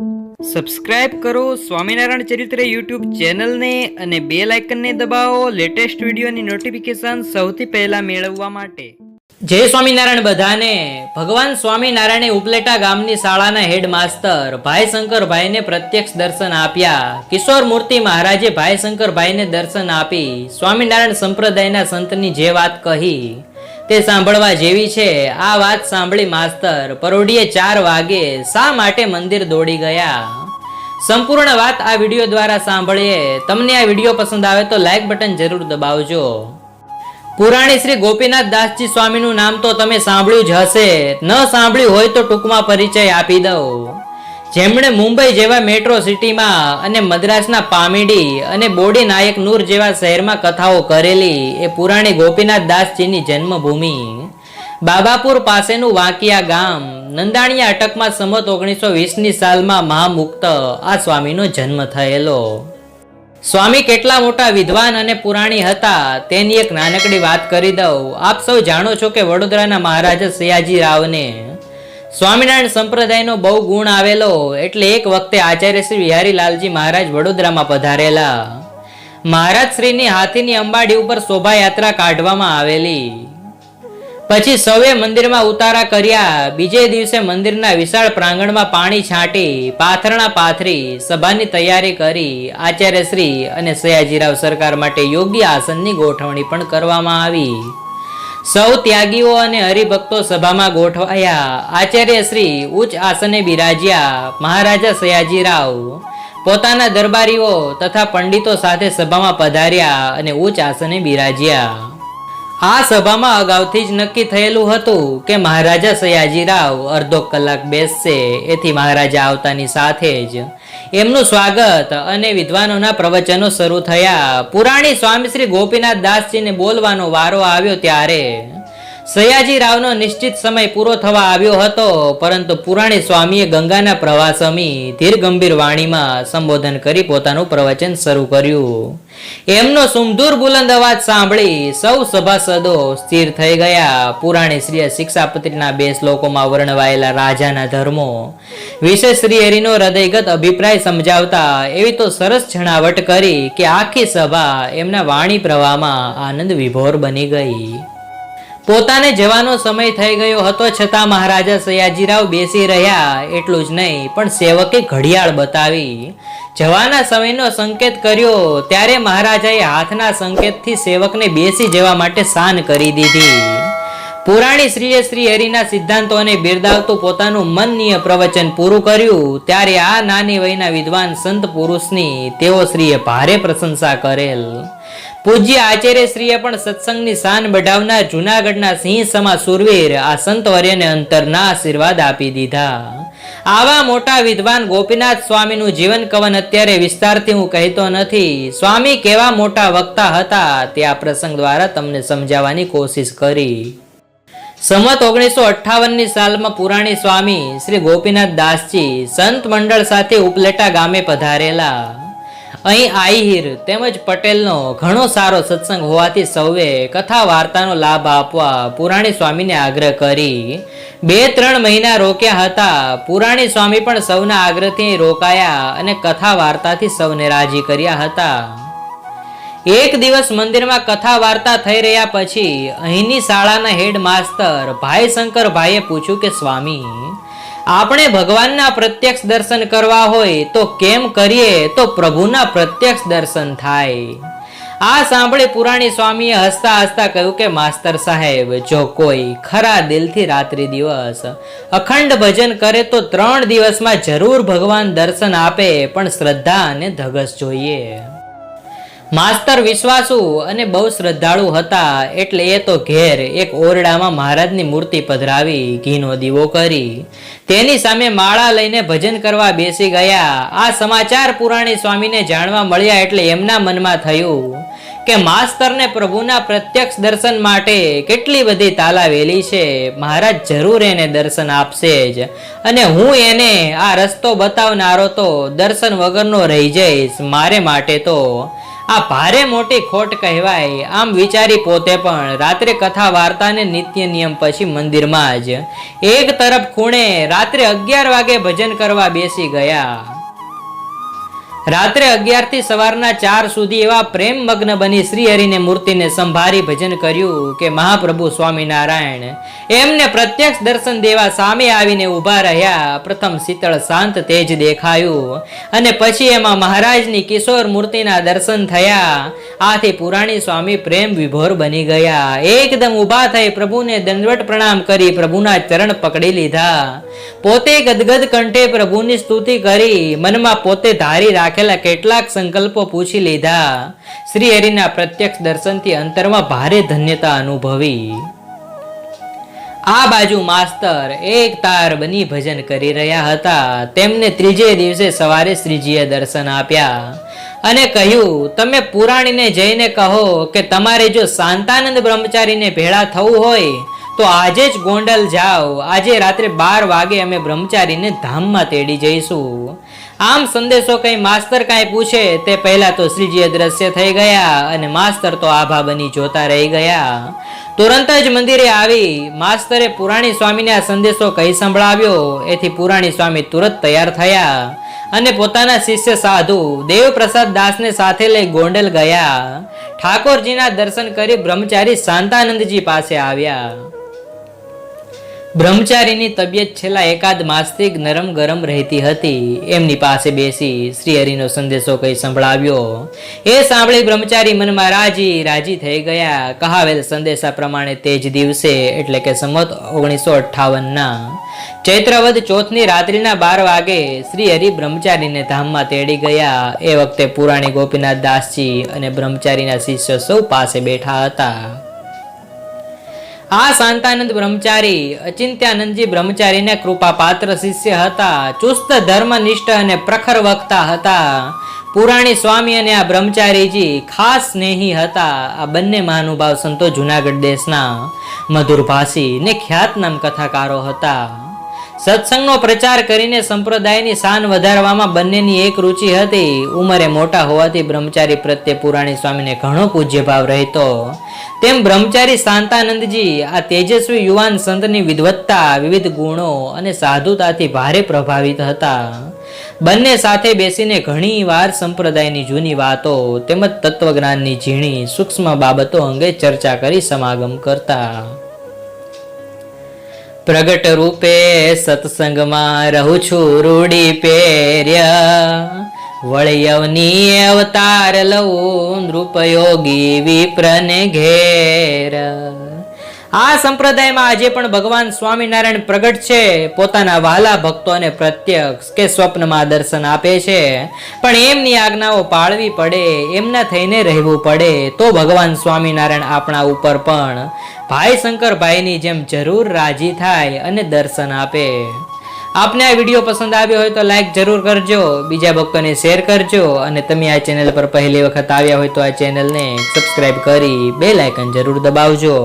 Subscribe કરો, સ્વામિનારાયણ ચરિત્ર YouTube ચેનલને અને બે લાઇકનને દબાવો લેટેસ્ટ વિડીયોની નોટિફિકેશન સૌથી પહેલા મેળવવા માટે. જય સ્વામિનારાયણ બધાને. ભગવાન સ્વામિનારાયણે ઉપલેટા ગામની શાળાના હેડ માસ્તર ભાઈ શંકરભાઈને પ્રત્યક્ષ દર્શન આપ્યા. કિશોર મૂર્તિ મહારાજે ભાઈ શંકરભાઈને દર્શન આપી સ્વામિનારાયણ સંપ્રદાયના સંતની જે વાત કહી. તે સાંભળવા જેવી છે. આ વાત સાંભળી માસ્તર પરોઢીએ ચાર વાગે શા માટે મંદિર દોડી ગયા? સંપૂર્ણ વાત આ વીડિયો દ્વારા સાંભળીએ. તમને આ વીડિયો પસંદ આવે તો લાઇક બટન જરૂર દબાવજો. પુરાણી શ્રી ગોપીનાથ દાસજી સ્વામીનું નામ તો તમે સાંભળ્યું જ હશે. ન સાંભળ્યું હોય તો ટૂંકમાં પરિચય આપી દઉં. જેમણે મુંબઈ જેવા મેટ્રો સિટીમાં અને મદ્રાસના પામીડી અને બોડી નાયક નૂર જેવા શહેરમાં કથાઓ કરેલી એ પુરાણી ગોપીનાથ દાસજીની જન્મભૂમિ. બાબાપુર પાસેનું વાંકિયા ગામ નંદાણીયા અટકમાં સમત ઓગણીસો વીસની સાલમાં મહામુક્ત આ સ્વામીનો જન્મ થયેલો. સ્વામી કેટલા મોટા વિદ્વાન અને પુરાણી હતા તેની એક નાનકડી વાત કરી દઉં. આપ સૌ જાણો છો કે વડોદરાના મહારાજા સયાજી રાવને સ્વામિનારાયણ સંપ્રદાયનો બહુ ગુણ આવેલો એટલે એક વખતે આચાર્ય શ્રી વિહારી લાલજી મહારાજ વડોદરામાં પધારેલા. મહારાજ શ્રીની હાથીની અંબાડી ઉપર શોભાયાત્રા કાઢવામાં આવેલી. પછી સૌએ મંદિરમાં ઉતારા કર્યા. બીજે દિવસે મંદિરના વિશાળ પ્રાંગણમાં પાણી છાંટી, પાથરણા પાથરી, સભાની તૈયારી કરી આચાર્ય શ્રી અને સયાજીરાવ સરકાર માટે યોગ્ય આસનની ગોઠવણી પણ કરવામાં આવી. સૌ ત્યાગીઓ અને હરિભક્તો સભામાં ગોઠવાયા. આચાર્ય શ્રી ઉચ્ચ આસને બિરાજ્યા. મહારાજા સયાજીરાવ પોતાના દરબારીઓ તથા પંડિતો સાથે સભામાં પધાર્યા અને ઉચ્ચ આસને બિરાજ્યા. આ સભામાં અગાઉથી જ નક્કી થયેલું હતું કે મહારાજા સયાજીરાવ અડધો કલાક બેસશે. એથી મહારાજા આવતાની સાથે જ એમનું સ્વાગત અને વિદ્વાનોના પ્રવચનો શરૂ થયા. પુરાણી સ્વામી શ્રી ગોપીનાથ દાસજીને બોલવાનો વારો આવ્યો ત્યારે સયાજી રાવનો નિશ્ચિત સમય પૂરો થવા આવ્યો હતો, પરંતુ પુરાણી સ્વામીએ ગંગાના પ્રવાસમી ધીર ગંભીર વાણીમાં સંબોધન કરી પોતાનું પ્રવચન શરૂ કર્યું. એમનો સુમધુર બુલંદ અવાજ સાંભળી સૌ સભાસદો સ્થિર થઈ ગયા. પુરાણી શ્રીએ શિક્ષાપત્રીના બે શ્લોકોમાં વર્ણવાયેલા રાજાના ધર્મો, વિશે શ્રી હરિનો હૃદયગત અભિપ્રાય સમજાવતા એવી તો સરસ છણાવટ કરી કે આખી સભા એમના વાણી પ્રવાહમાં આનંદ વિભોર બની ગઈ. પોતાને જવાનો સમય થઈ ગયો હતો છતાં મહારાજા સયાજીરાવ બેસી રહ્યા એટલું જ નહીં, પણ સેવકે ઘડિયાળ બતાવી. જવાના સમયનો સંકેત કર્યો, ત્યારે મહારાજાએ હાથના સંકેતથી સેવકને બેસી જવા માટે સાન કરી દીધી. પુરાણી શ્રીએ શ્રી હરિના સિદ્ધાંતોને બિરદાવતું પોતાનું મનનીય પ્રવચન પૂરું કર્યું, ત્યારે આ નાની વયના વિદ્વાન સંત પુરુષની તેઓ શ્રીએ ભારે પ્રશંસા કરેલ. પૂજ્ય આચાર્ય શ્રીએ પણ સત્સંગની શાન બઢાવનાર જુનાગઢના સિંહ સમા સુરવીર આ સંતવર્યને અંતરના આશીર્વાદ આપી દીધા. આવા મોટા વિદ્વાન ગોપીનાથ સ્વામીનું જીવન કવન અત્યારે વિસ્તારથી હું કહેતો નથી. સ્વામી કેવા મોટા વક્તા હતા તે આ પ્રસંગ દ્વારા તમને સમજાવવાની કોશિશ કરી. સંમત ઓગણીસો અઠ્ઠાવનની સાલમાં પુરાણી સ્વામી શ્રી ગોપીનાથ દાસજી સંત મંડળ સાથે ઉપલેટા ગામે પધારેલા. અહીં આહિર તેમજ પટેલનો ઘણો સારો સત્સંગ હોવાથી સૌએ કથા વાર્તાનો લાભ આપવા પુરાણી સ્વામીને આગ્રહ કરી. બે ત્રણ મહિના રોક્યા હતા. પુરાણી સ્વામી પણ સૌના આગ્રહથી રોકાયા અને કથા વાર્તાથી સૌને રાજી કર્યા હતા. એક દિવસ મંદિરમાં કથા વાર્તા થઈ રહ્યા પછી અહીંની શાળાના હેડ માસ્તર ભાઈ શંકરભાઈએ પૂછ્યું કે સ્વામી આપણે ભગવાનના પ્રત્યક્ષ દર્શન કરવા હોય તો કેમ કરીએ? તો પ્રભુના પ્રત્યક્ષ દર્શન થાય. આ સાંભળી પુરાણી સ્વામીએ હસતા હસતા કહ્યું કે, માસ્તર સાહેબ, જો કોઈ ખરા દિલથી રાત્રિ દિવસ અખંડ ભજન કરે તો ત્રણ દિવસમાં જરૂર ભગવાન દર્શન આપે, પણ શ્રદ્ધા અને ધગસ જોઈએ. માસ્તર વિશ્વાસુ અને બહુ શ્રદ્ધાળુ હતા એટલે એ તો ઘેર એક ઓરડામાં મહારાજની મૂર્તિ પધરાવી ઘીનો દીવો કરી. તેની સામે માળા લઈને ભજન કરવા બેસી ગયા. આ સમાચાર પુરાણી સ્વામીને જાણવા મળ્યા એટલે એમના મનમાં થયું કે માસ્તરને પ્રભુના પ્રત્યક્ષ દર્શન માટે કેટલી બધી તાલાવેલી છે. મહારાજ જરૂર એને દર્શન આપશે જ. અને હું એને આ રસ્તો બતાવનારો તો દર્શન વગરનો રહી જઈશ. મારે માટે તો આ ભારે મોટી ખોટ કહેવાય. આમ વિચારી પોતે પણ રાત્રે કથા વાર્તાને નિત્ય નિયમ પછી મંદિરમાં જ. એક તરફ ખૂણે રાત્રે અગિયાર વાગે ભજન કરવા બેસી ગયા. રાત્રે અગિયારથી સવારના ચાર સુધી એવા પ્રેમ મગ્ન બની શ્રી હરિને મૂર્તિને સંભારી ભજન કર્યું કે મહાપ્રભુ સ્વામિનારાયણ. એમને પ્રત્યક્ષ દર્શન દેવા સામે આવીને ઊભા રહ્યા. પ્રથમ શીતળ શાંત તેજ દેખાયું અને પછી એમાં મહારાજની કિશોર મૂર્તિના દર્શન થયા. આથી પુરાણી સ્વામી પ્રેમ વિભોર બની ગયા. એકદમ ઊભા થઈ પ્રભુને દંડવટ પ્રણામ કરી પ્રભુના ચરણ પકડી લીધા. પોતે ગદગદ કંઠે પ્રભુની સ્તુતિ કરી, મનમાં પોતે ધારી રાખેલા કેટલાક સંકલ્પો પૂછી લીધા. શ્રી હરિના પ્રત્યક્ષ દર્શનથી અંતરમાં ભારે ધન્યતા અનુભવી. આ બાજુ માસ્તર એક તાર બની ભજન કરી રહ્યા હતા. તેમને ત્રીજે દિવસે સવારે શ્રીજીએ દર્શન આપ્યા અને કહ્યું, તમે પુરાણીને જઈને કહો કે તમારે જો શાંતાનંદ બ્રહ્મચારીને ભેળા થવું હોય, તો આજે જ ગોંડલ જાઓ. આજે રાત્રે બાર વાગે અમે બ્રહ્મચારીને ધામમાં તેડી જઈશું. આમ સંદેશો કઈ માસ્તર કાંઈ પૂછે, તે પહેલા તો શ્રીજી અદ્રશ્ય થઈ ગયા અને માસ્તર તો આભા બની જોતા રહી ગયા. તુરંત જ મંદિરે આવી, માસ્તરે પુરાણી સ્વામીને આ સંદેશો કહી સંભળાવ્યો. એથી પુરાણી સ્વામી તુરંત તૈયાર થયા અને પોતાના શિષ્ય સાધુ દેવપ્રસાદ દાસને સાથે લઈ ગોંડલ ગયા. ઠાકોરજીના દર્શન કરી બ્રહ્મચારી શાંતાનંદજી પાસે આવ્યા. બ્રહ્મચારીની તબિયત છેલ્લા એકાદ માસથી નરમ ગરમ રહેતી હતી. એમની પાસે બેસી શ્રી હરિનો સંદેશો કઈ સંભળાવ્યો. એ સાંભળી બ્રહ્મચારી મનમાં રાજી રાજી થઈ ગયા. કહાવેલ સંદેશા પ્રમાણે તે જ દિવસે, એટલે કે સંમત ઓગણીસો અઠ્ઠાવનના, ચૈત્રવદ ચોથની રાત્રિના બાર વાગે શ્રી હરિ બ્રહ્મચારીને ધામમાં તેડી ગયા. એ વખતે પુરાણી ગોપીનાથ દાસજી અને બ્રહ્મચારીના શિષ્ય સૌ પાસે બેઠા હતા. આ શાંતાનંદ બ્રહ્મચારી, અચિંત્યાનંદજી બ્રહ્મચારીને કૃપા પાત્ર શિષ્ય હતા, ચુસ્ત ધર્મનિષ્ઠ અને પ્રખર વક્તા હતા. પુરાણી સ્વામી અને આ બ્રહ્મચારીજી ખાસ સ્નેહી હતા. આ બંને મહાનુભાવ સંતો જુનાગઢ દેશના મધુરભાષી ને ખ્યાતનામ કથાકારો હતા. સત્સંગનો પ્રચાર કરીને સંપ્રદાયની શાન વધારવામાં બંનેની એક રુચિ હતી. ઉંમરે મોટા હોવાથી બ્રહ્મચારી પ્રત્યે પુરાણી સ્વામીને ઘણો પૂજ્ય ભાવ રહેતો. તેમ બ્રહ્મચારી શાંતાનંદજી, આ તેજસ્વી યુવાન સંતની વિદવત્તા વિવિધ ગુણો અને સાધુતાથી ભારે પ્રભાવિત હતા. બંને સાથે બેસીને ઘણી વાર સંપ્રદાયની જૂની વાતો, તેમજ તત્વજ્ઞાનની ઝીણી, સૂક્ષ્મ બાબતો અંગે ચર્ચા કરી સમાગમ કરતા. પ્રગટ રૂપે સત્સંગમાં રહું છું રૂડી પેર્યા. વળયવની અવતાર લઉં નૃપયોગી વિપ્રને ઘેર. આ સંપ્રદાયમાં આજે પણ ભગવાન સ્વામિનારાયણ પ્રગટ છે. પોતાના વાલા ભક્તોને પ્રત્યક્ષ કે સ્વપ્નમાં દર્શન આપે છે. પણ એમની આજ્ઞાઓ પાળવી પડે, એમના થઈને રહેવું પડે. તો ભગવાન સ્વામિનારાયણ આપણા ઉપર પણ ભાઈ શંકરભાઈની જેમ જરૂર રાજી થાય અને દર્શન આપે. આપને આ વીડિયો પસંદ આવ્યો હોય તો લાઈક જરૂર કરજો, બીજા ભક્તોને શેર કરજો અને તમે આ ચેનલ પર પહેલી વખત આવ્યા હોય તો આ ચેનલને સબસ્ક્રાઈબ કરી બે લાયકન જરૂર દબાવજો.